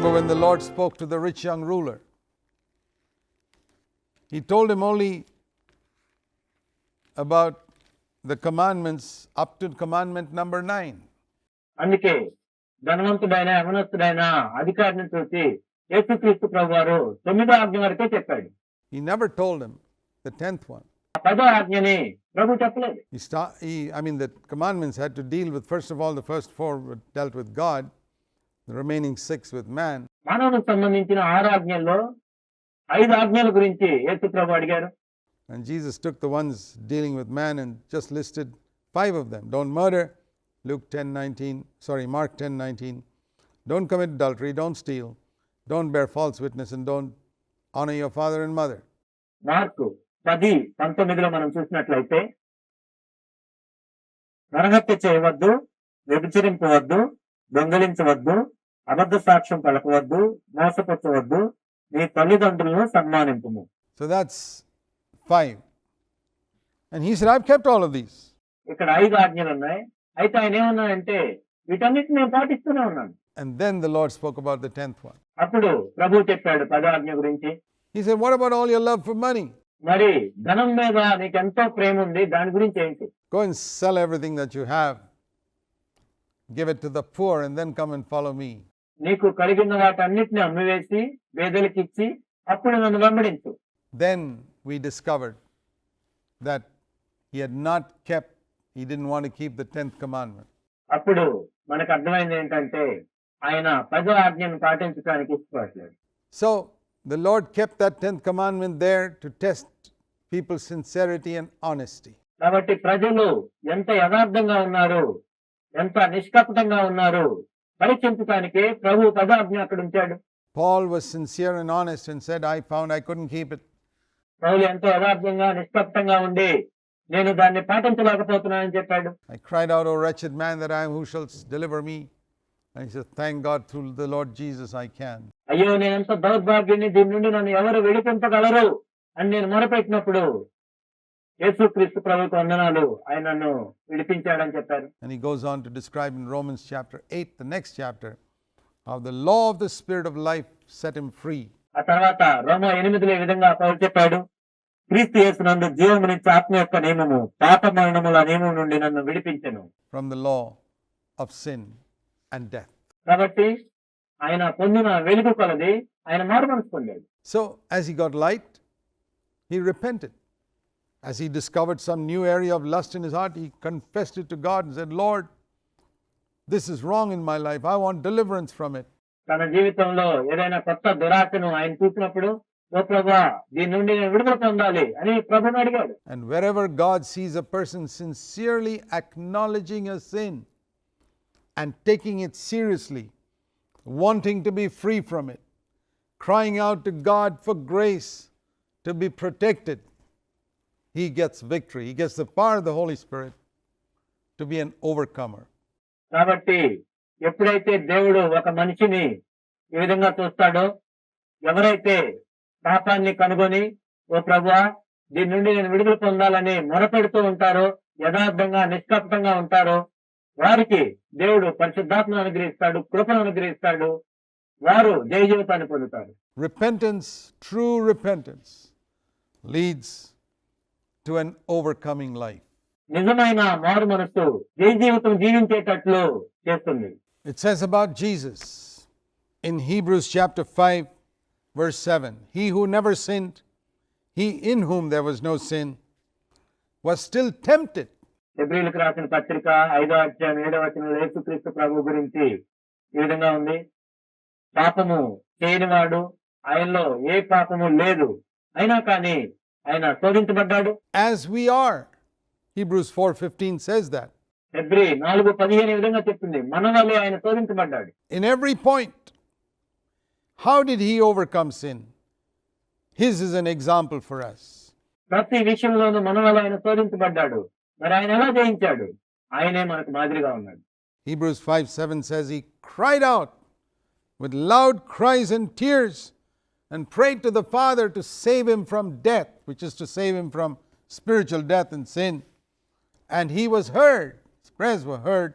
remember when the Lord spoke to the rich young ruler. He told him only about the commandments up to commandment number 9. అందుకే ధనవంతుడైన యవనస్తుడైన అధికారిని చూసి యేసుక్రీస్తు ప్రభు వారు తొమ్మిదో ఆజ్ఞ వరకే చెప్పాడు He never told him the 10th one. ఆ పదో ఆజ్ఞని ప్రభు చెప్పలేదు He, sta- he I mean, the commandments had to deal with, first of all, the first four were dealt with God, the remaining six with man. మానవునికి సంబంధించిన ఆరు ఆజ్ఞల్లో ఐదు ఆజ్ఞల గురించి యేసు ప్రభు అడిగారు And Jesus took the ones dealing with man and just listed five of them. Don't murder, Luke 10 19, sorry, Mark 10 19. Don't commit adultery, don't steal, don't bear false witness, and don't honor your father and mother. Mark పది పంతొమ్మిదిలో మనం చూసినట్లయితే నరహత్య చేయవద్దు వ్యభిచరింపవద్దు దొంగలించవద్దు అబద్ధ సాక్ష్యం పలకవద్దు మోసపరచవద్దు నీ తల్లిదండ్రులను సన్మానింపుము So that's five. And he said, I've kept all of these. ఇక్కడ ఐదు ఆజ్ఞలు ఉన్నాయి అయితే ఆయన ఏమన్నాడంటే వీటన్నిటిని నేను పాటిస్తూనే ఉన్నాను And then the Lord spoke about the tenth one. అప్పుడు ప్రభు చెప్పాడు పదో ఆజ్ఞ గురించి He said, What about all your love for money? మరి ధనం మీద నీకు ఎంతో ప్రేమ ఉంది దాని గురించి ఏంటి Go and sell everything that you have, give it to the poor, and then come and follow me. నీకు కలిగిన వాటన్నిటిని అమ్మివేసి పేదలకు ఇచ్చి అప్పుడు నన్ను వెంబడించు Then we discovered that he had not kept, he didn't want to keep the tenth commandment. అప్పుడు మనకు అర్థమైంది ఏంటంటే ఆయన పదో ఆజ్ఞను పాటించడానికి ఇష్టపడలేదు So the Lord kept that tenth commandment there to test people's sincerity and honesty. కాబట్టి ప్రజలు ఎంత యథార్థంగా ఉన్నారు ఎంత నిష్కపటంగా ఉన్నారు పరీక్షించడానికే ప్రభు పదో ఆజ్ఞ అక్కడ ఉంచాడు Paul was sincere and honest and said, I found I couldn't keep it. పౌలు ఎంతో యథార్థంగా నిష్కపటంగా ఉండి నేను దాన్ని పాటించలేకపోతున్నానని చెప్పాడు I cried out, O wretched man that I am, who shall deliver me? And he said, Thank God through the Lord Jesus I can. అయ్యో నేను ఎంత దౌర్భాగ్యుని దీని నుండి నన్ను ఎవరు విడిపించగలరు అని నేను మొరపెట్టినప్పుడు యేసుక్రీస్తు ప్రభుకు వందనాలు ఆయన నన్ను విడిపించాడని చెప్పారు And he goes on to describe in Romans chapter 8, the next chapter, how the law of the Spirit of life set him free. ఆ తర్వాత రోమ ఎనిమిదిలో ఈ విధంగా పౌలు చెప్పాడు క్రీస్తు యేసునందు జీవము నుంచి ఆత్మ యొక్క నియమము పాప మరణముల నియమం నుండి నన్ను విడిపించను from the law of sin and death. కాబట్టి ఆయన పొందిన వెలుగు కొలది ఆయన మారు మనసు పొందాడు So, as he got light, he repented. As he discovered some new area of lust in his heart, he confessed it to God and said, Lord, this is wrong in my life. I want deliverance from it. తన జీవితంలో ఏదైనా కొత్త దురాశను ఆయన చూసినప్పుడు ఓ ప్రభా దీని నుండి నేను విడుదల పొందాలి అని ప్రభుని అడిగాడు And wherever God sees a person sincerely acknowledging a sin and taking it seriously, wanting to be free from it, crying out to God for grace to be protected, he gets victory. He gets the power of the Holy Spirit to be an overcomer. కాబట్టి ఎప్పుడైతే దేవుడు ఒక మనిషిని ఈ విధంగా చూస్తాడో ఎవరైతే పాపాన్ని కనుగొని ఓ ప్రభువా దీని నుండి నేను విడుదల పొందాలని మొరపెడుతూ ఉంటారో యథార్థంగా నిష్కపటంగా ఉంటారో వారికి దేవుడు పరిశుద్ధాత్మను అనుగ్రహిస్తాడు కృపను అనుగ్రహిస్తాడు వారు జయ జీవితాన్ని పొందుతారు Repentance, true repentance, leads to an overcoming life. నిజమైన మారు మనస్సు జయ జీవితం జీవించేటట్లు చేస్తుంది It says about Jesus in Hebrews chapter 5, verse 7 He who never sinned, he in whom there was no sin, was still tempted. ఫిబ్రిలకు రాసిన పత్రిక ఐదో అధ్యాయం ఏడో వచనంలో యేసుక్రీస్తు ప్రభు గురించి ఈ విధంగా ఉంది పాపము చేయనివాడు ఆయనలో ఏ పాపము లేదు అయినా కానీ ఆయన శోధించబడ్డాడు As we are. Hebrews 4:15 says that. ఫిబ్రి నాలుగు పదిహేను ఈ విధంగా చెప్తుంది మన వల్లే ఆయన శోధించబడ్డాడు In every point. How did he overcome sin? His is an example for us. ప్రతి విషయంలోనూ మన వల్ల ఆయన శోధించబడ్డాడు మరి ఆయన ఎలా జయించాడు ఆయనే మనకు మాదిరిగా ఉన్నాడు Hebrews 5 7 says, He cried out with loud cries and tears and prayed to the Father to save him from death, which is to save him from spiritual death and sin. And he was heard, his prayers were heard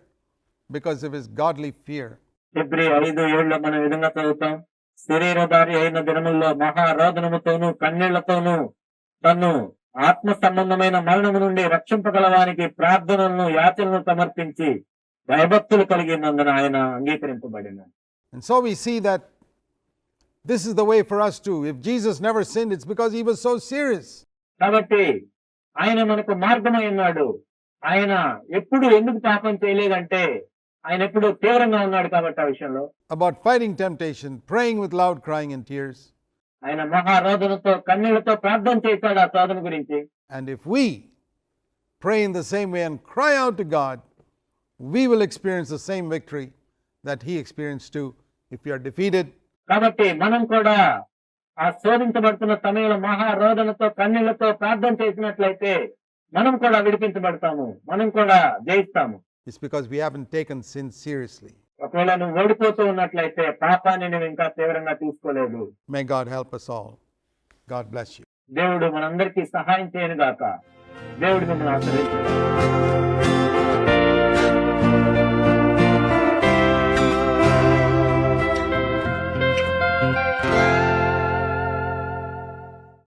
because of his godly fear. ఫిబ్రి ఐదు ఏళ్ళలో మనం ఈ విధంగా చదువుతాం శరీరధారి అయిన దినముల్లో మహారోదనముతోనూ కన్నీళ్లతోనూ తను ఆత్మ సంబంధమైన మరణము నుండి రక్షింపగలవానికి ప్రార్థనలను యాచనలను సమర్పించి భయభక్తులు కలిగినందున ఆయన అంగీకరింపబడినాడు And so we see that this is the way for us too. If Jesus never sinned, it's because he was so serious. కాబట్టి ఆయన మనకు మార్గమై ఉన్నాడు ఆయన ఎప్పుడు ఎందుకు పాపం చేయలేదంటే ఆయన ఎప్పుడు తీవ్రంగా ఉన్నాడు కాబట్టి ఆ విషయంలో about fighting temptation, praying with loud crying and tears. ఆయన మహారోధనతో కన్నీళ్లతో ప్రార్థన చేశాడు ఆ శోధన గురించి And if we pray in the same way and cry out to God, we will experience the same victory that He experienced too. If we are defeated, కాబట్టి మనం కూడా ఆ శోధించబడుతున్న సమయంలో మహారోధనతో కన్నీళ్ళతో ప్రార్థన చేసినట్లయితే మనం కూడా విడిపించబడతాము మనం కూడా జయిస్తాము it's because we haven't taken sin seriously. ఒకవేళ నువ్వు ఓడిపోతూ ఉన్నట్లయితే పాపాన్ని నువ్వు ఇంకా తీవ్రంగా తీసుకోలేదు May God help us all. God bless you. దేవుడు మనందరికీ సహాయం చేయను గాక దేవుడు మిమ్మల్ని ఆశ్రయించాడు